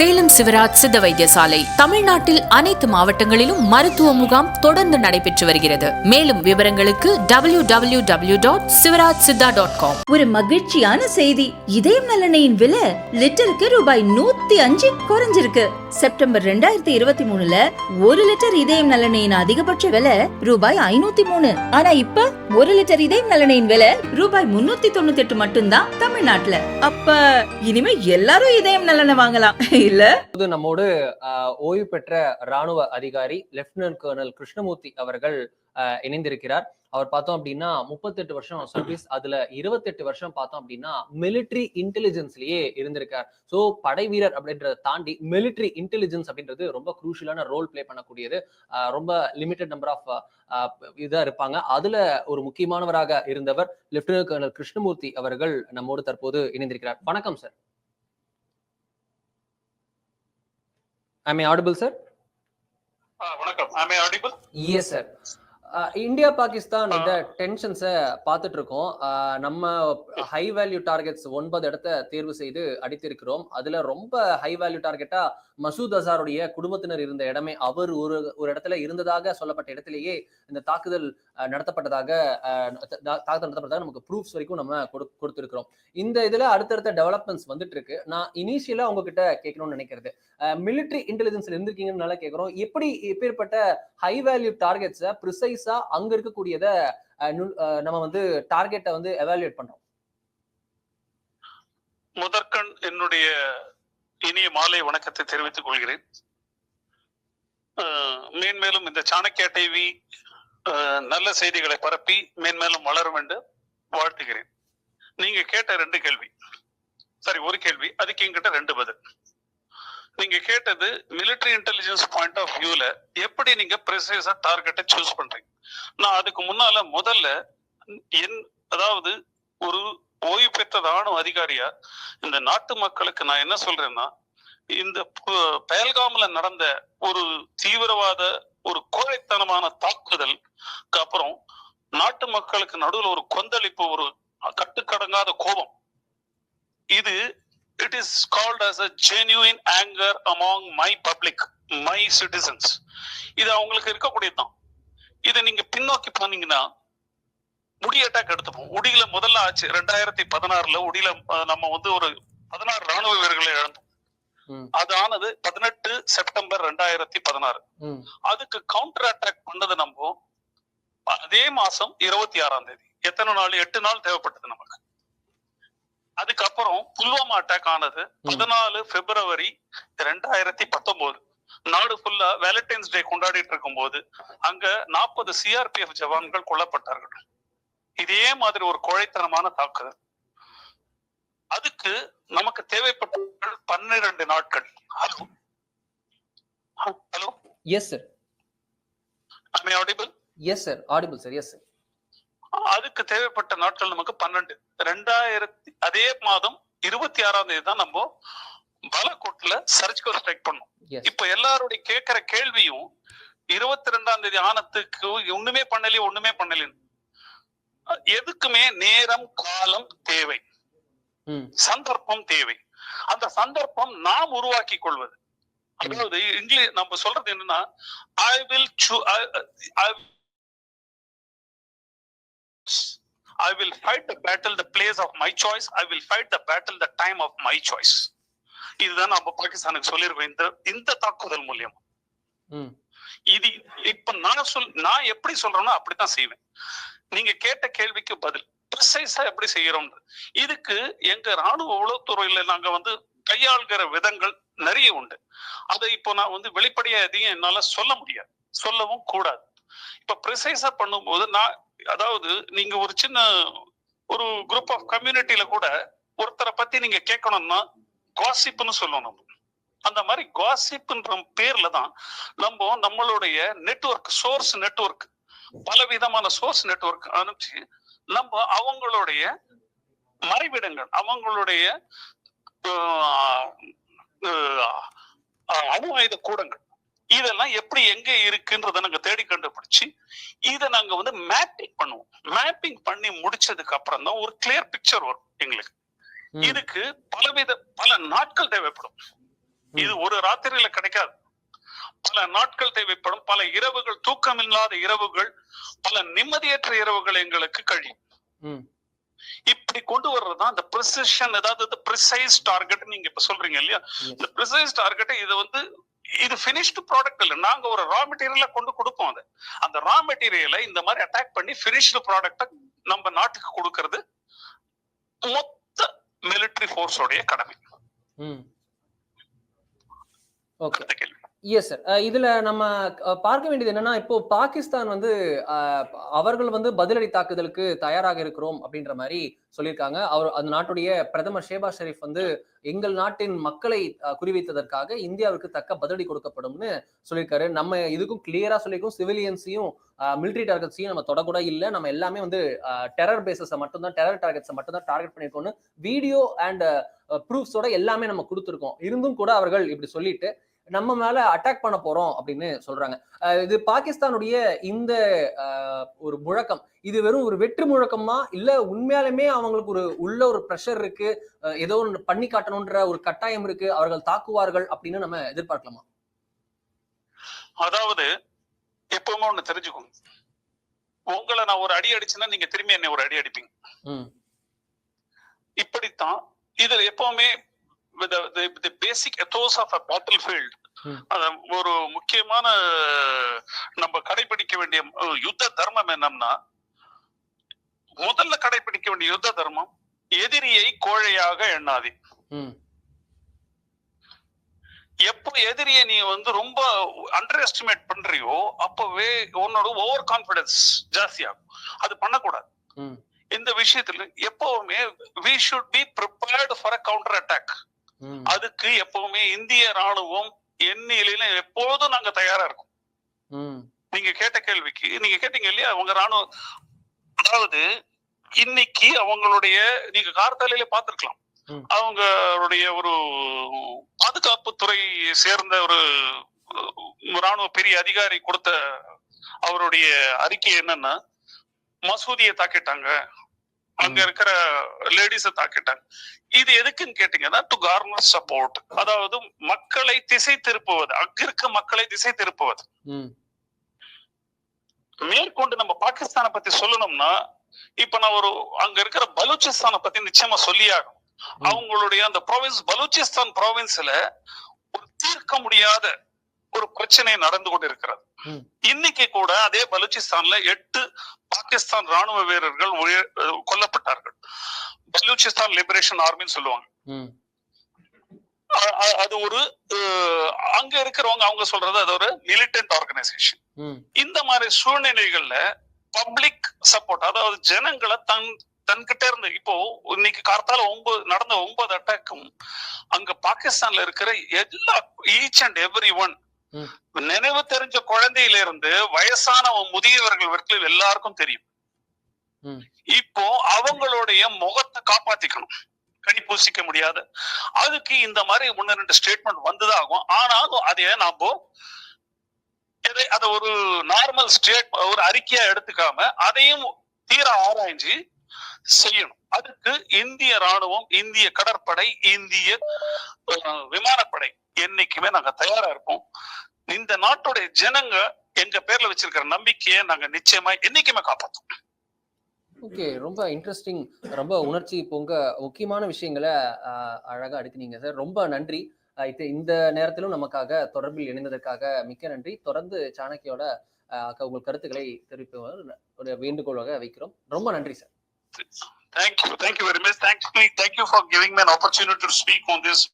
சேலம் சிவராஜ் சித்த வைத்தியசாலை. தமிழ்நாட்டில் அனைத்து மாவட்டங்களிலும் மருத்துவ முகாம் தொடர்ந்து நடைபெற்று வருகிறது. மேலும் விவரங்களுக்கு W W W dot Sivaraj Siddha dot com ஒரு மகிழ்ச்சியான செய்தி. இதயம் நலனையின் விலை லிட்டருக்கு ரூபாய் நூத்தி அஞ்சு குறைஞ்சிருக்கு. செப்டம்பர் ரெண்டாயிரத்தி இருபத்தி மூணுல ஒரு லிட்டர் இதயம் நலனையின் அதிகபட்ச விலை ரூபாய் ஐநூத்தி மூணு. ஆனா இப்ப ஒரு லிட்டர் இதயம் நலனையின் விலை ரூபாய் முன்னூத்தி தொண்ணூத்தி எட்டு மட்டும்தான் தமிழ்நாட்டுல. அப்ப இனிமே எல்லாரும் இதயம் நலனை வாங்கலாம். இல்ல. நம்மோடு ஓய்வு பெற்ற ராணுவ அதிகாரி லெப்டினன்ட் கர்னல் கிருஷ்ணமூர்த்தி அவர்கள் இணைந்திருக்கிறார். அவர் பார்த்தோம் அப்படின்னா முப்பத்தெட்டு வருஷம் சர்வீஸ் அதுல இருபத்தெட்டு வருஷம் பார்த்தோம் அப்படின்னா மிலிட்ரி இன்டெலிஜென்ஸ்லயே இருந்திருக்கார். சோ படை வீரர் அப்படின்றத தாண்டி மிலிட்ரி இன்டெலிஜென்ஸ் அப்படின்றது ரொம்ப குரூஷியலான ரோல் ப்ளே பண்ணக்கூடியது. ரொம்ப லிமிடெட் நம்பர் ஆஃப் இதா இருப்பாங்க. அதுல ஒரு முக்கியமானவராக இருந்தவர் லெப்டினன்ட் கர்னல் கிருஷ்ணமூர்த்தி அவர்கள் நம்மோடு தற்போது இணைந்திருக்கிறார். வணக்கம் sir am i audible sir? uh, am i audible? Yes sir. India Pakistan இந்த டென்ஷன்ஸை பார்த்துட்டு இருக்கோம் நம்ம ஹை வேல்யூ டார்கெட்ஸ் ஒன்பது இடத்த தேர்வு செய்து அடித்திருக்கிறோம். அதுல ரொம்ப ஹை வேல்யூ டார்கெட்டா மசூத் அசாருடைய குடும்பத்தினர் இருந்த இடமே அவர் ஒரு ஒரு இடத்துல இருந்ததாக சொல்லப்பட்ட இடத்திலேயே இந்த தாக்குதல் நடத்தப்பட்டதாக தாக்குதல் நடத்தப்பட்டதாக நமக்கு ப்ரூஃப்ஸ் வரைக்கும் நம்ம கொடு- கொடுத்திருக்கிறோம். இந்த இதுல அடுத்தடுத்த டெவலப்மெண்ட்ஸ் வந்துட்டு இருக்கு நான் இனிஷியலா உங்ககிட்ட கேட்கணும்னு நினைக்கிறது. மிலிட்ரி இன்டெலிஜென்ஸ்ல இருந்திருக்கீங்கன்னு கேட்கிறோம். எப்படி எப்பேற்பட்ட ஹை வேல்யூ டார்கெட்ஸை ப்ரிசைஸா அங்க இருக்கக்கூடியத நம்ம வந்து டார்கெட்டை வந்து எவாலுவேட் பண்றோம். முதற்கண் என்னுடைய இனிய மாலை வணக்கத்தை தெரிவித்துக் கொள்கிறேன். மேன்மேலும் இந்த சாணக்கிய டிவி நல்ல செய்திகளை பரப்பி மேன்மேலும் வளரும் என்று வாழ்த்துகிறேன். நீங்க கேட்ட ரெண்டு கேள்வி. சரி ஒரு கேள்வி. அதுக்கு எங்கிட்ட ரெண்டு பதில். நீங்க கேட்டது மிலிட்ரி இன்டெலிஜென்ஸ் பாயிண்ட் ஆஃப் வியூல எப்படி நீங்க ப்ரிசைஸா டார்கெட்டை சூஸ் பண்றீங்க? நான் அதுக்கு முன்னால முதல்ல என் அதாவது ஒரு ஓய்வு பெற்ற ராணுவ அதிகாரியா இந்த நாட்டு மக்களுக்கு நான் என்ன சொல்றேன்னா இந்த பயல்காமல நடந்த ஒரு தீவிரவாத ஒரு கோழைத்தனமான தாக்குதலுக்கு அப்புறம் நாட்டு மக்களுக்கு நடுவில் ஒரு கொந்தளிப்பு ஒரு கட்டுக்கடங்காத கோபம். இது it is called as a genuine anger among my public my citizens. இது அவங்களுக்கு இருக்கக்கூடியதுதான் இதை நீங்க பின்னோக்கி போனீங்கன்னா முடி அட்டாக் எடுத்துப்போம். உடியில முதல்ல ஆச்சு ரெண்டாயிரத்தி பதினாறுல உடியில நம்ம வந்து ஒரு பதினாறு ராணுவ வீரர்களை இழந்தோம். ம். அது ஆனது பதினெட்டு செப்டம்பர் ரெண்டாயிரத்தி பதினாறு. ம், அதுக்கு கவுண்டர் அட்டாக் பண்ணது நம்ம அதே மாசம் இருபத்தி ஆறாம் தேதி. எத்தனை நாள்? எட்டு நாள் தேவைப்பட்டது நமக்கு. அதுக்கப்புறம் புல்வாமா அட்டாக் ஆனது பதினாலு பிப்ரவரி ரெண்டாயிரத்தி பத்தொன்பது நாடு ஃபுல்லா வேலண்டைன்ஸ் டே கொண்டாடிட்டு இருக்கும்போது அங்க நாற்பது சிஆர்பிஎஃப் ஜவான்கள் கொல்லப்பட்டார்கள். இதே மாதிரி ஒரு கோழைத்தனமான தாக்குதல். அதுக்கு நமக்கு தேவைப்பட்ட பன்னிரண்டு நாட்கள். Hello? Hello? Yes sir I audible yes sir audible sir yes sir அதுக்கு தேவைப்பட்ட நாட்கள் நமக்கு பன்னெண்டு. ரெண்டாயிரத்தி அதே மாதம் இருபத்தி ஆறாம் தேதி தான் நம்ம பலக்கோட்ல சர்ஜிக்கல் ஸ்ட்ரைக் பண்ணோம். இப்ப எல்லாருடைய கேட்கிற கேள்வியும் இருபத்தி ரெண்டாம் தேதி ஆனத்துக்கு ஒண்ணுமே பண்ணலையே ஒண்ணுமே பண்ணலைன்னு. எதுக்குமே நேரம் காலம் தேவை. சந்தர்ப்பம் தேவை. அந்த சந்தர்ப்பம் நாம் உருவாக்கி கொள்வது. அதாவது இங்கிலீஷ் நம்ம சொல்றது என்னன்னா I will I will fight the battle the place of my choice I will fight the battle the time of my choice இதுதான் நம்ம பாகிஸ்தானுக்கு சொல்லியிருக்கோம். இந்த இந்த தாக்குதல் மூலியம். இது இப்ப நான் சொல் நான் எப்படி சொல்றேனோ அப்படித்தான் செய்வேன். நீங்க கேட்ட கேள்விக்கு பதில் ப்ரிசைஸா எப்படி செய்யறோம் இதுக்கு எங்க ராணுவ உளவுத்துறையில நாங்க வந்து கையாளுகிற விதங்கள் நிறைய உண்டு. அதை இப்போ நான் வந்து வெளிப்படையா எதையும் என்னால சொல்ல முடியாது. சொல்லவும் கூடாது. இப்ப ப்ரிசைஸா பண்ணும்போது நான் அதாவது நீங்க ஒரு சின்ன ஒரு குரூப் ஆஃப் கம்யூனிட்டியில கூட ஒருத்தரை பத்தி நீங்க கேட்கணும்னா காசிப்னு சொல்லுவோம் நம்ம அந்த மாதிரி காசிப்ன்ற பேர்ல தான் நம்ம நம்மளுடைய நெட்வொர்க் சோர்ஸ் நெட்வொர்க் பல விதமான சோர்ஸ் நெட்வொர்க் அனுப்பிச்சு நம்ம அவங்களுடைய மறைவிடங்கள் அவங்களுடைய அணு ஆயுத கூடங்கள் இதெல்லாம் எப்படி எங்க இருக்குன்றத நாங்க தேடி கண்டுபிடிச்சு இதை நாங்க வந்து மேப்பிங் பண்ணுவோம். மேப்பிங் பண்ணி முடிச்சதுக்கு அப்புறம் தான் ஒரு கிளியர் பிக்சர் வரும் எங்களுக்கு. இதுக்கு பலவித பல நாட்கள் தேவைப்படும். இது ஒரு ராத்திரியில கிடைக்காது. பல நாட்கள் தேவைப்படும். பல இரவுகள் தூக்கமில்லாத இரவுகள் பல நிம்மதியற்ற இரவுகள் எங்களுக்கு கழியும். இப்படி கொண்டு வர்றதுதான் இந்த ப்ரிசிஷன் அதாவது ப்ரிசைஸ் டார்கெட் நீங்க இப்ப சொல்றீங்க இல்லையா. இந்த ப்ரிசைஸ் டார்கெட் இது வந்து இது பினிஷ்டு ப்ராடக்ட் இல்ல. நாங்க ஒரு ரா மெட்டீரியல கொண்டு கொடுப்போம் அது. அந்த ரா மெட்டீரியலை இந்த மாதிரி அட்டாக் பண்ணி பினிஷ்டு ப்ராடக்ட நம்ம நாட்டுக்கு கொடுக்கறது மொத்த மிலிட்டரி ஃபோர்ஸோடைய கடமை. ஓகே. எஸ் சார் இதுல நம்ம பார்க்க வேண்டியது என்னன்னா இப்போ பாகிஸ்தான் வந்து அவர்கள் வந்து பதிலடி தாக்குதலுக்கு தயாராக இருக்கிறோம் அப்படின்ற மாதிரி சொல்லியிருக்காங்க. அவர் அந்த நாட்டுடைய பிரதமர் ஷேபா ஷெரீப் வந்து எங்கள் நாட்டின் மக்களை குறிவைத்ததற்காக இந்தியாவுக்கு தக்க பதிலடி கொடுக்கப்படும்னு சொல்லியிருக்காரு. நம்ம இதுக்கும் கிளியரா சொல்லியிருக்கோம். சிவிலியன்ஸையும் மிலிட்ரி டார்கெட்ஸையும் நம்ம தொடக்கூட இல்லை. நம்ம எல்லாமே வந்து டெரர் பேசஸை மட்டும்தான் டெரர் டார்கெட்ஸை மட்டும்தான் டார்கெட் பண்ணியிருக்கோம்னு வீடியோ அண்ட் ப்ரூஃப்ஸோட எல்லாமே நம்ம கொடுத்துருக்கோம். இருந்தும் கூட அவர்கள் இப்படி சொல்லிட்டு நம்ம மேல அட்டாக் பண்ண போறோம் அப்படின்னு சொல்றாங்க. இது பாகிஸ்தானுடைய இந்த ஒரு முழக்கம். இது வெறும் ஒரு வெற்று முழக்கமா இல்ல உண்மையாலுமே அவங்களுக்கு ஒரு உள்ள ஒரு ப்ரெஷர் இருக்கு. ஏதோ ஒன்று பண்ணி காட்டணும்ன்ற ஒரு கட்டாயம் இருக்கு. அவர்கள் தாக்குவார்கள் அப்படின்னு நம்ம எதிர்பார்க்கலாமா? அதாவது எப்பவுமே ஒண்ணு தெரிஞ்சுக்கோங்க. உங்களை நான் ஒரு அடி அடிச்சேன்னா நீங்க திரும்பி என்னை ஒரு அடி அடிப்பீங்க. இப்படித்தான் இதுல எப்பவுமே basic ethos of a battle field ம். ஒரு முக்கியமான நம்ம கடைபிடிக்க வேண்டிய யுத்த தர்மம் என்னன்னா முதல்ல கடைபிடிக்க வேண்டிய யுத்த தர்மம் எதிரியை கோழையாக எண்ணாதே. எப்போ எதிரியை நீ வந்து ரொம்ப அண்டர் எஸ்டிமேட் பண்றியோ அப்பவே உன்னோட ஓவர் கான்பிடன்ஸ் ஜாஸ்தியாகும் அது பண்ணக்கூடாது. இந்த விஷயத்துல எப்பவுமே we should be prepared for a counter attack அதுக்கு எப்பவுமே இந்திய ராணுவம் எண்ணிலையில எப்போதும் நாங்க தயாரா இருக்கோம். நீங்க கேட்ட கேள்விக்கு நீங்க கேட்டீங்க இல்லையா? அவங்க ராணுவம் அதாவது இன்னைக்கு அவங்களுடைய நீங்க கார்த்தாலையில பார்த்திருக்கலாம். ம். அவங்களுடைய ஒரு பாதுகாப்பு துறை சேர்ந்த ஒரு ராணுவ பெரிய அதிகாரி கொடுத்த அவருடைய அறிக்கை என்னன்னா மசூதியை தாக்கிட்டாங்க. அங்க. இருக்கிற லேடிஸ தாக்கிட்டாங்க. இது எதுக்குன்னு கேட்டீங்கன்னா டு கார்னர் சப்போர்ட் அதாவது மக்களை திசை திருப்புவது அங்க இருக்க மக்களை திசை திருப்புவது. மேற்கொண்டு நம்ம பாகிஸ்தானை பத்தி சொல்லணும்னா இப்ப நான் ஒரு அங்க இருக்கிற பலூச்சிஸ்தானை பத்தி நிச்சயமா சொல்லியாகும் அவங்களுடைய அந்த ப்ராவின்ஸ் பலூச்சிஸ்தான் ப்ராவின்ஸ்ல ஒரு தீர்க்க முடியாத ஒரு பிரச்சனை நடந்து கொண்டு இருக்கிறது. இன்னைக்கு கூட அதே பலூச்சிஸ்தான்ல எட்டு பாகிஸ்தான் ராணுவ வீரர்கள் கொல்லப்பட்டார்கள். பலூச்சிஸ்தான் லிபரேஷன் ஆர்மின்னு சொல்லுவாங்க. அது ஒரு அங்க இருக்கிறவங்க அவங்க சொல்றது அது ஒரு மிலிட்டன்ட் ஆர்கனைசேஷன் இந்த மாதிரி சூழ்நிலைகள்ல பப்ளிக் சப்போர்ட் அதாவது ஜனங்களை தன் தன்கிட்ட இருந்து இப்போ இன்னைக்கு கார்த்தால ஒன்பது நடந்த ஒன்பது அட்டாக்கும் அங்க பாகிஸ்தான்ல இருக்கிற எல்லா ஈச் அண்ட் எவ்ரி ஒன். நினைவு தெரிஞ்ச குழந்தையில இருந்து வயசான முதியவர்கள் வரைக்கும் எல்லாருக்கும் தெரியும். இப்போ அவங்களுடைய முகத்தை காப்பாத்திக்கணும். கனி பூசிக்க முடியாத. அதுக்கு இந்த மாதிரி ஒன்னு ரெண்டு ஸ்டேட்மெண்ட் வந்துதாகும் ஆனாலும் அதே நாம அத ஒரு நார்மல் ஸ்டேட் ஒரு அறிக்கையா எடுத்துக்காம அதையும் தீர ஆராய்ஞ்சு செய்யணும். அதுக்கு இந்திய ராணுவம் இந்திய கடற்படை இந்திய விமானப்படை என்னைக்குமே நாங்க தயாரா இருப்போம். இந்த நாட்டுடைய ஜனங்க எங்க பேர்ல வச்சிருக்கிற நம்பிக்கையை நாங்க நிச்சயமா என்னைக்குமே காப்பாத்தோம் ஓகே ரொம்ப இன்ட்ரெஸ்டிங் ரொம்ப உணர்ச்சி பொங்க முக்கியமான விஷயங்களை அழகா அடுக்குனீங்க சார். ரொம்ப நன்றி. இது- இந்த நேரத்திலும் நமக்காக தொடர்பில் இணைந்ததற்காக மிக்க நன்றி. தொடர்ந்து சாணக்கியோட ஆஹ், உங்கள் கருத்துக்களை தெரிவிப்பவர் ஒரு வேண்டுகோளாக வைக்கிறோம். ரொம்ப நன்றி sir. Thank you. Thank you very much. Thank you. Thank you for giving me an opportunity to speak on this